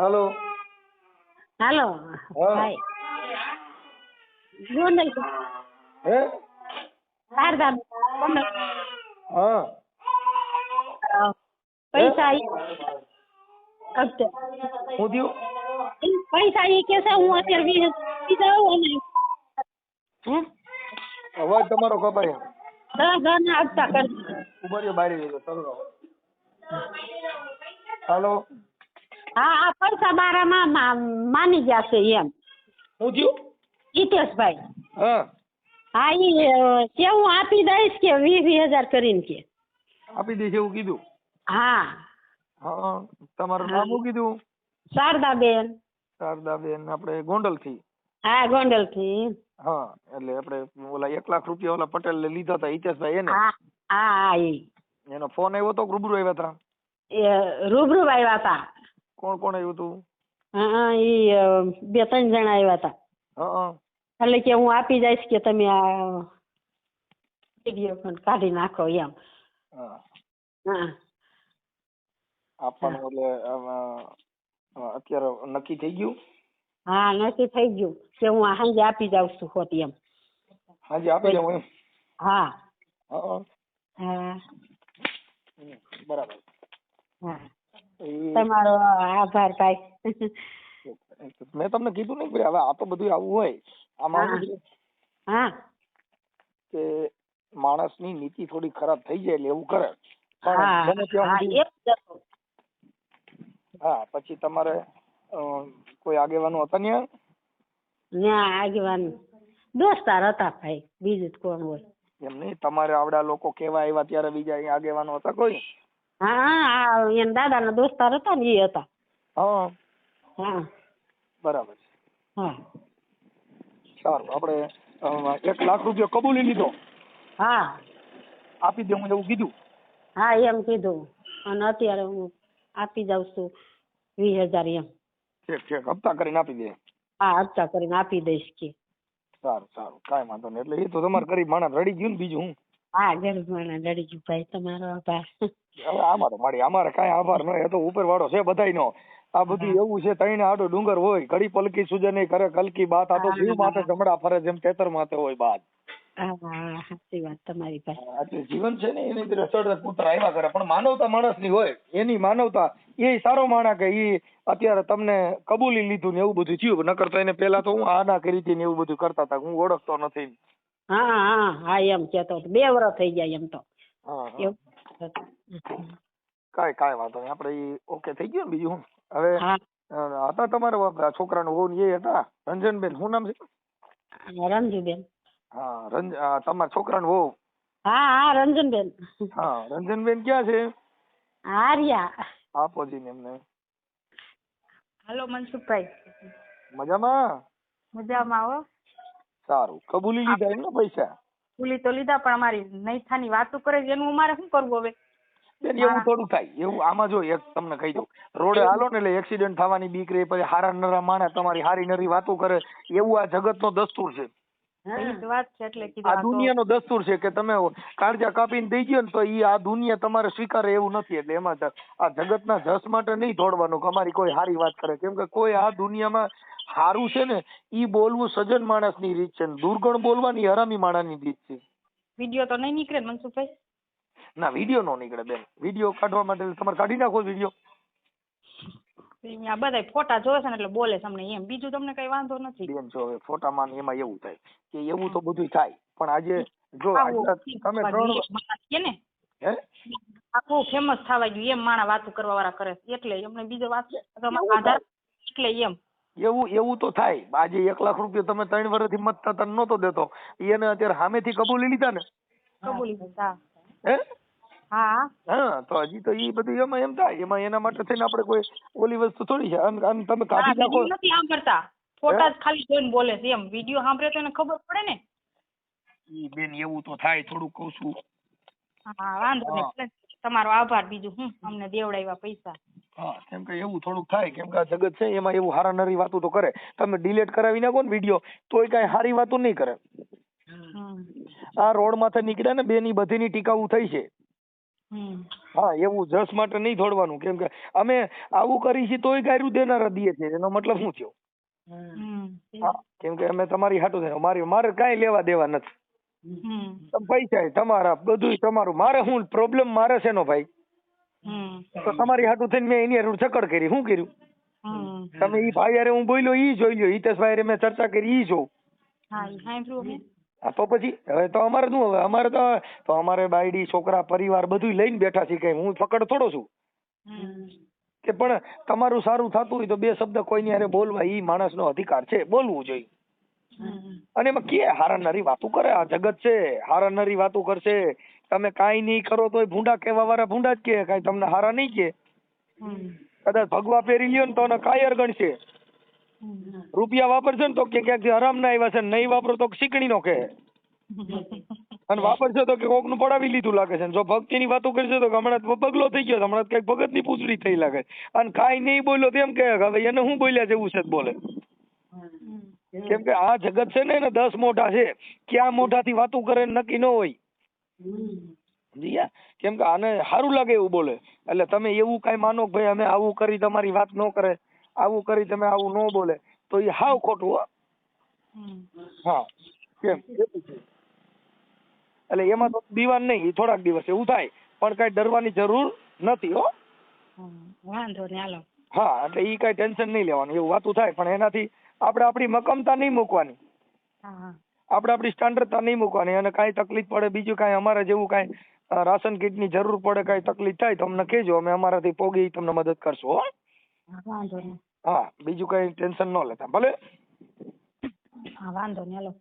હાલો. હાલો. હાય. ગોંડલ હે? શારદા હા. પૈસા. હું થયું? પૈસા એ કે છે હું અત્યારે વીસ હે? અવાજ તમારો કપાય દસ હજારના ના કરી ઊભા રહ્યો બારી રહ્યો ચાલો. હાલો. હા આ પૈસા બારામાં મા- માની ગયા છે એમ. હું થયું? જીતેશભાઈ હા. હા ઈ અ, કે હું આપી દઈશ કે વીસ વીસ હજાર કરીને કે? આપી દઈશ એવું કીધું? હા. હા તમારું નામ શું કીધું? શારદાબેન. શારદાબેન આપણે ગોંડલથી. હા ગોંડલથી. હા એટલે આપણે ઓલા એક લાખ રૂપિયા ઓલા પટેલ લીધા હતા હિતેશભાઈ એને. હા હા હા ઈ. એનો ફોન આવ્યો તો કે રૂબરૂ આવ્યા હતા એ રૂબરૂ આવ્યા હતા કોણ કોણ આવ્યું હતું હા ઈ બે ત્રણ જણા આવ્યા હતા. હા એટલે કે હું આપી જઈશ કે તમે આ વીડિયો પણ કાઢી નાખો એમ. હા. આપવાનું એટલે અત્યારે નક્કી થઈ ગયું? હા નક્કી થઈ ગયું કે હું સાંજે આપી જાઉં છું હોત એમ. હાજી આપી જાઉં એમ? હા હા. હા. બરાબર. હા. તમારો આભાર ભાઈ. મેં તમને કીધું ને ભાઈ હવે આ તો બધું આવું હોય. આમાં હા. કે માણસની નીતિ થોડી ખરાબ થઈ જાય એટલે એવું કરે. હા પછી તમારે કોઈ આગેવાનો હતા ને ના આગેવાન દોસ્તાર હતા ભાઈ બીજું કોણ હોય. એમ નહીં તમારે આવડા લોકો કેવા આવ્યા ત્યારે બીજા આગેવાનો હતા કોઈ? હા હા એના દાદાના દોસ્તાર હતા ને એ હતા. હા હા. બરાબર છે. હા. સારું આપણે એક લાખ રૂપિયા કબૂલી લીધો. હા. આપી દઉં એવું કીધું? હા એમ કીધું. અને અત્યારે હું આપી જાઉં છું વીસ હજાર એમ. ઠીક ઠીક. હપ્તા કરીને આપી દે. હા હપ્તા કરીને આપી દઈશ કે. સારું સારું. કાંઈ વાંધો નહીં. એટલે એ તો તમારે ગરીબ માણસ રડી ગયું ને બીજું હું? હા ગરીબ માણસ લડી ગયું ભાઈ તમારો આભાર. હવે આમાં મારી અમારે કાંઈ આભાર ન એ તો ઉપર વાળો છે બધાયનો. આ બધું એવું છે તઈને આડો ડુંગર હોય ઘડી પલકી સુજે નહીં કરે કલકી બાત આ તો જીવ માથે જમડા ફરે જેમ ખેતર માથે હોય સાચી વાત તમારી એટલે જીવન છે ને એની પુત્ર આવ્યા કરે પણ માનવતા માણસની હોય એની માનવતા એ સારો માણા કે ઈ અત્યારે તમને કબૂલી લીધું ને એવું બધું થયું નકર તો એને પેલા તો હું આ ના કરી હતી ને એવું બધું કરતા હતા હું ઓળખતો નથી. હા હા હા એમ કેતો હતો. બે વર્ષ થઈ ગયા એમ તો. એવું. કાંઈ કાંઈ વાંધો નહીં. આપણે ઈ ઓકે થઈ ગયું ને બીજું હું? હવે હા. અ, હતા તમારા છોકરાનું વહુ ને એ હતા? રંજનબેન શું નામ છે? રંજુબેન. હા રંજ અ, તમારા છોકરાનું વહુ? હા હા રંજનબેન. હા રંજનબેન ક્યાં છે? હાર્યા આપો જીને એમને. હાલો મનસુખભાઈ. મજામાં? મજામાં હો. સારું. કબૂલી લીધા એમ ને પૈસા? કબૂલી તો લીધા પણ અમારી નૈથાની વાતો કરે છે એનું અમારે શું કરવું હવે? બેન એવું થોડું થાય. એવું આમાં જો એક તમને કહી દઉં. રોડે હાલો ને એટલે એક્સિડન્ટ થવાની બીક રહે પછી હારા નરા માણસ તમારી હારી નરી વાતો કરે. એવું આ જગતનો દસ્તુર છે. વાત છે આ દુનિયા નો દુનિયાનો દસ્તુર છે કે તમે કાળજા કાપીને દઈ ગયો ને તો ઈ આ દુનિયા તમારે સ્વીકારે એવું નથી. એટલે એમાં આ જગતના જસ માટે નહીં દોડવાનું કે અમારી કોઈ હારી વાત કરે. કેમ કે કોઈ આ દુનિયામાં હારું છે ને ઈ બોલવું સજ્જન માણસની રીત છે દુર્ગણ બોલવાની હરામી માણસની રીત છે. વીડિયો તો નહીં નીકળે મનસુખભાઈ? ના વીડિયો નો નીકળે બેન. વીડિયો કાઢવા માટે તમારે કાઢી નાખો વીડિયો. બધા ફોટા જોવે છે ને એટલે બોલે તમને એમ. બીજું તમને કઈ વાંધો નથી. બેન જો હવે ફોટામાં એમાં એવું થાય કે એવું તો બધું થાય પણ આજે જો તમે ત્રણ કે ને હે? આખું ફેમસ થવા ગયું એમ માણા વાતું કરવા વાળા કરે એટલે એમને બીજો વાત આધાર એટલે એમ. એવું એવું તો થાય. આજે એક લાખ રૂપિયા તમે ત્રણ વર્ષથી મતતા તને નહોતો દેતો. એને અત્યારે સામેથી કબૂલી લીધા ને? કબૂલી હા. હે? હા. હા તો હજી તો ઈ બધું એમાં એમ થાય. એમાં એના માટે થઈને આપણે કોઈ ઓલી વસ્તુ થોડી છે. અને તમે કાઢી નાખો. નથી સાંભળતા. ફોટા ખાલી જોઈને બોલે છે. એમ વીડિયો સાંભળે તો એને ખબર પડે ને? ઈ બેન એવું તો થાય થોડું કહું છું. હા વાંધો નહીં. તમારો આભાર બીજું હું અમને દેવડાવ્યા પૈસા. હા કેમ કે એવું થોડુંક થાય કેમ કે આ જગત છે એમાં એવું હારા નરી વાતો તો કરે. તમે ડિલીટ કરાવી નાખો ને વીડિયો તોય કાંઈ હારી વાતો નહીં કરે. આ રોડ માથે નીકળ્યા ને બેની બધીની ટીકાઓ થઈ છે. હા એવું જસ માટે નહીં છોડવાનું કેમ કે અમે આવું કરી છે તોય ગાયરું દેનારા દઈએ છે એનો મતલબ શું થયો? હા કેમ કે અમે તમારી હાટું થઈને મારી મારે કાંઈ લેવા દેવા નથી. પૈસા તમારા બધુંય તમારું. મારે શું પ્રોબ્લેમ મારે છે નો ભાઈ? તો તમારી હાટું થઈને મેં એની હારું ચકડ કરી. શું કર્યું? તમે ઈ ભાઈ હારે હું બોલ્યો ઈ જોઈ લ્યો. હિતેશભાઈ હારે મેં ચર્ચા કરી ઈ જોઉં હા તો પછી હવે તો અમારે શું હવે? અમારે તો તો અમારે બાયડી છોકરા પરિવાર બધું લઈને બેઠા છે કઈ. હું ફકડ થોડો છું. કે પણ તમારું સારું થતું હોય તો બે શબ્દ કોઈની હારે બોલવા ઈ માણસનો અધિકાર છે. બોલવું જોઈએ. અને એમાં કે હારાનારી વાતું કરે? આ જગત છે. હારાનારી વાતું કરશે. તમે કાંઈ નહીં કરો તો ભૂંડા કહેવા વાળા ભૂંડા જ કે કાંઈ તમને હારા નહીં કે કદાચ ભગવા પહેરી લ્યો ને તો કાયર ગણશે. રૂપિયા વાપરશે ને તો કે ક્યાંકથી હરામ ના આવ્યા છે નહીં વાપરો તો શીકણી નો કે અને વાપરશે તો કે કોકનું પડાવી લીધું લાગે છે. જો ભક્તિ ની વાતો કરશે તો હમણાં પગલો થઈ ગયો હમણાં કંઈક ભગતની પૂછડી થઈ લાગે અને કાંઈ નહીં બોલ્યો તેમ કે હવે એને હું બોલ્યા જેવું છે બોલે. કેમ કે આ જગત છે ને એને દસ મોઢા છે. ક્યાં મોઢાથી વાતો કરે ને નક્કી ન હોય. કેમ કે આને સારું લાગે એવું બોલે. એટલે તમે એવું કઈ માનો કે ભાઈ અમે આવું કરી તમારી વાત ન કરે. આવું કરી તમે આવું ન બોલે. તો એ હાવ ખોટું હો. હા કેમ? એટલે એમાં તો દીવાન નહીં એ થોડાક દિવસ એવું થાય. પણ કઈ ડરવાની જરૂર નથી હો. વાંધો નહીં હાલો. હા એટલે ઈ કઈ ટેન્શન નહીં લેવાનું. એવું વાતું થાય. પણ એનાથી આપણે આપણી મકમતા નહીં મૂકવાની. હા. આપણે આપણી સ્ટાન્ડર્ડતા નહીં મૂકવાની. અને કાંઈ તકલીફ પડે બીજું કાંઈ અમારે જેવું કાંઈ રાશન કીટની જરૂર પડે કાંઈ તકલીફ થાય તો અમને કહેજો. અમે અમારાથી પોગી તમને મદદ કરશું હો. હા, વાંધો નહીં. હા બીજું કાંઈ ટેન્શન ન લેતા. ભલે. હા વાંધો નહીં હાલો.